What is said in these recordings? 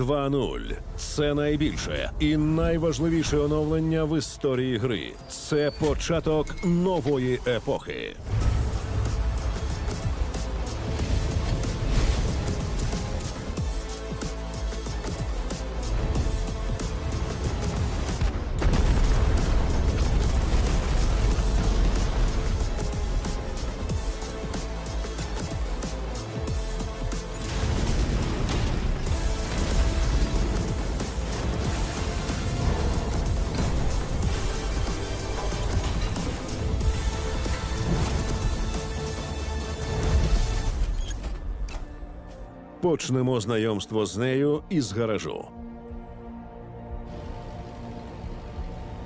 2.0 – це найбільше і найважливіше оновлення в історії гри. Це початок нової епохи. Почнемо знайомство з нею із гаражу.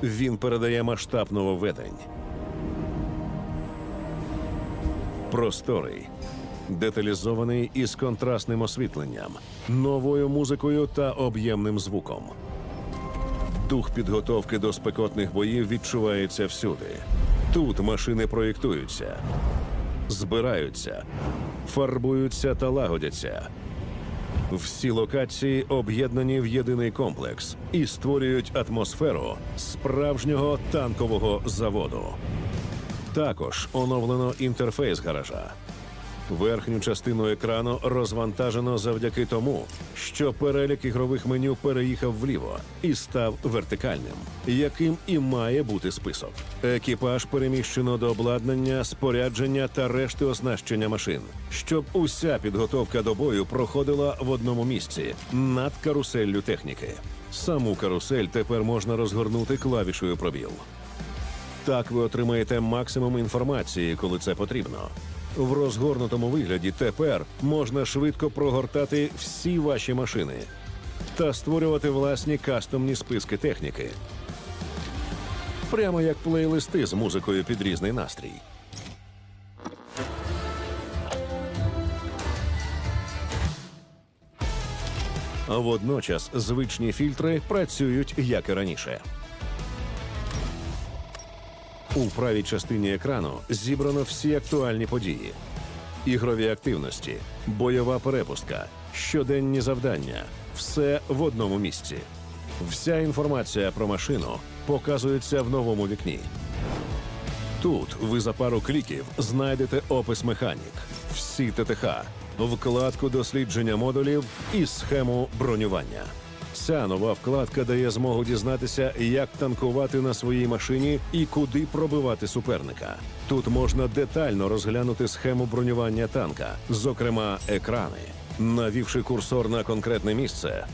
Він передає масштаб нововведень. Просторий, деталізований із контрастним освітленням, новою музикою та об'ємним звуком. Дух підготовки до спекотних боїв відчувається всюди. Тут машини проєктуються, збираються, фарбуються та лагодяться. Всі локації об'єднані в єдиний комплекс і створюють атмосферу справжнього танкового заводу. Також оновлено інтерфейс гаража. Верхню частину екрану розвантажено завдяки тому, що перелік ігрових меню переїхав вліво і став вертикальним, яким і має бути список. Екіпаж переміщено до обладнання, спорядження та решти оснащення машин, щоб уся підготовка до бою проходила в одному місці над каруселлю техніки. Саму карусель тепер можна розгорнути клавішою пробіл. Так ви отримаєте максимум інформації, коли це потрібно. В розгорнутому вигляді тепер можна швидко прогортати всі ваші машини та створювати власні кастомні списки техніки. Прямо як плейлисти з музикою під різний настрій. Водночас звичні фільтри працюють як і раніше. У правій частині екрану зібрано всі актуальні події: ігрові активності, бойова перепустка, щоденні завдання все в одному місці. Вся інформація про машину показується в новому вікні. Тут ви за пару кліків знайдете опис механік, всі ТТХ, вкладку дослідження модулів і схему бронювання. Ця нова вкладка дає змогу дізнатися, як танкувати на своїй машині і куди пробивати суперника. Тут можна детально розглянути схему бронювання танка, зокрема екрани. Навівши курсор на конкретне місце,